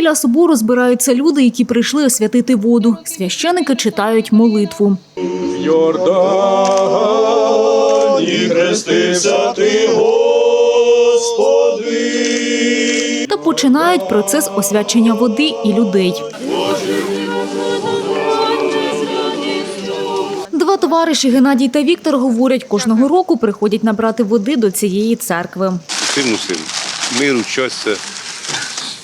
Біля собору збираються люди, які прийшли освятити воду. Священики читають молитву. В Йордані хрестився ти, Господи. та починають процес освячення води і людей. Два товариші Геннадій та Віктор говорять, кожного року приходять набрати води до цієї церкви. Сильно сильно. Миру, щастя,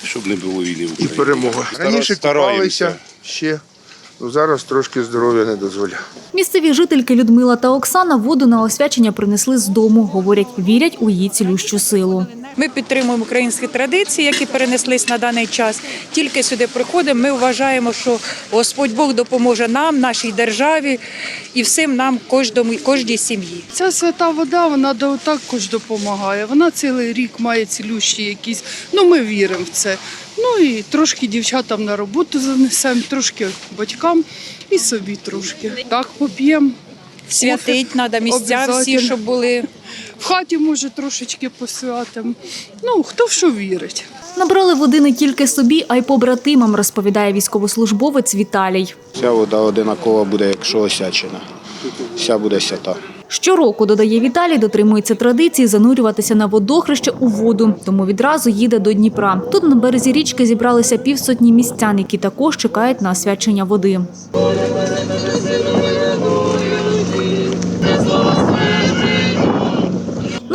щоб не було війни в і Україні. перемога. Раніше стараємося. купалися ще, ну зараз трошки здоров'я не дозволяє. Місцеві жительки Людмила та Оксана воду на освячення принесли з дому. Говорять, вірять у її цілющу силу. Ми підтримуємо українські традиції, які перенеслись на даний час. Тільки сюди приходимо. Ми вважаємо, що Господь Бог допоможе нам, нашій державі і всім нам, кожному, кожній сім'ї. Ця свята вода, вона також допомагає. Вона цілий рік має цілющі якісь. Ну, ми віримо в це. Ну і трошки дівчатам на роботу занесемо, трошки батькам і собі трошки. Так, поп'ємо. Святить треба місця всі, Обязательно. щоб були. В хаті, може, трошечки посвятимо. Ну, хто в що вірить. Набрали води не тільки собі, а й побратимам, розповідає військовослужбовець Віталій. Вся вода одинакова буде, якщо осячена. Вся буде свята. Щороку, додає Віталій, дотримується традиції занурюватися на водохреще у воду, тому відразу їде до Дніпра. Тут на березі річки зібралися півсотні містян, які також чекають на освячення води.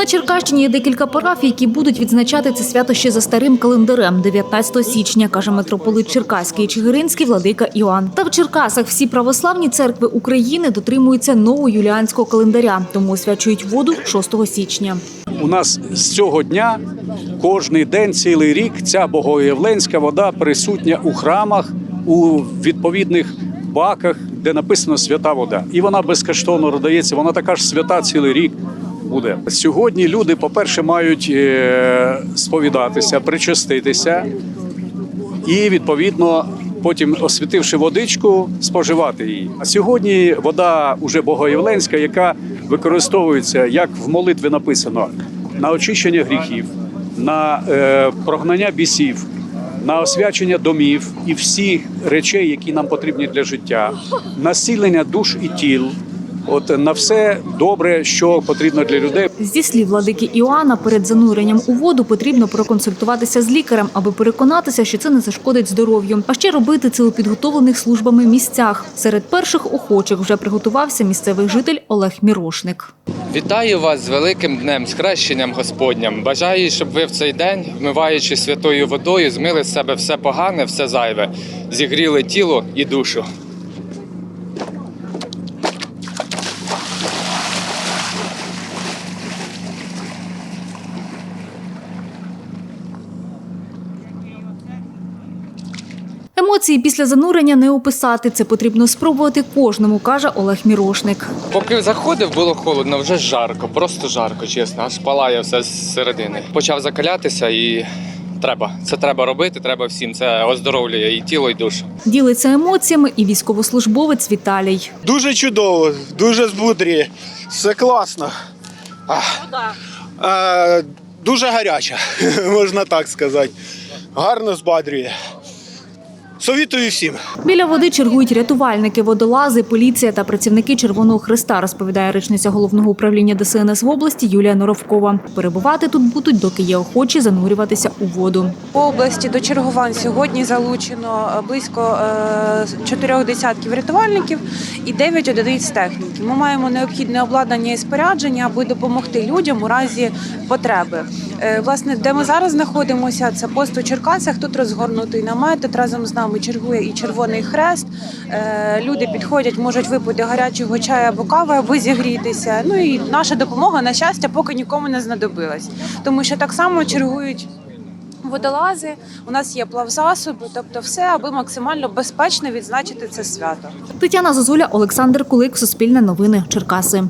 На Черкащині є декілька парафій, які будуть відзначати це свято ще за старим календарем 19 січня, каже митрополит Черкаський і Чигиринський владика Іоанн. Та в Черкасах всі православні церкви України дотримуються новоюліанського календаря, тому освячують воду 6 січня. У нас з цього дня кожний день, цілий рік, ця богоявленська вода присутня у храмах, у відповідних баках, де написано свята вода. І вона безкоштовно роздається. Вона така ж свята цілий рік буде. Сьогодні люди, по-перше, мають е, сповідатися, причаститися і відповідно. Потім, освітивши водичку, споживати її. А сьогодні вода уже богоявленська, яка використовується, як в молитві написано, на очищення гріхів, на е, прогнання бісів, на освячення домів і всіх речей, які нам потрібні для життя, на зцілення душ і тіл. От на все добре, що потрібно для людей. Зі слів владики Іоанна, перед зануренням у воду потрібно проконсультуватися з лікарем, аби переконатися, що це не зашкодить здоров'ю. А ще робити це у підготовлених службами місцях. Серед перших охочих вже приготувався місцевий житель Олег Мірошник. Вітаю вас з великим днем, з хрещенням Господням. Бажаю, щоб ви в цей день, вмиваючи святою водою, змили з себе все погане, все зайве, зігріли тіло і душу. Емоції після занурення не описати. Це потрібно спробувати кожному, каже Олег Мірошник. Поки заходив, було холодно, вже жарко, просто жарко, чесно, аж палає все зсередини. Почав закалятися і треба. Це треба робити, треба всім. Це оздоровлює і тіло, і душу. Ділиться емоціями і військовослужбовець Віталій. Дуже чудово, дуже збудрює. Все класно. Ах. Е, дуже гаряча, можна так сказати. Гарно збадрює. Совітую всім. Біля води чергують рятувальники, водолази, поліція та працівники Червоного Христа, розповідає речниця головного управління ДСНС в області Юлія Норовкова. Перебувати тут будуть, доки є охочі занурюватися у воду. По області до чергувань сьогодні залучено е, близько е, чотирьох десятків рятувальників і 9 одиниць техніки. Ми маємо необхідне обладнання і спорядження, аби допомогти людям у разі потреби. Е, Власне, де ми зараз знаходимося, це пост у Черкасах. Тут розгорнутий намет. Тут разом з нами чергує і Червоний Хрест. Е, Люди підходять, можуть випити гарячого чаю або кави, аби зігрітися. Ну і наша допомога, на щастя, поки нікому не знадобилась, тому що так само чергують водолази, у нас є плавзасоби, тобто все, аби максимально безпечно відзначити це свято. Тетяна Зозуля, Олександр Кулик, Суспільне новини, Черкаси.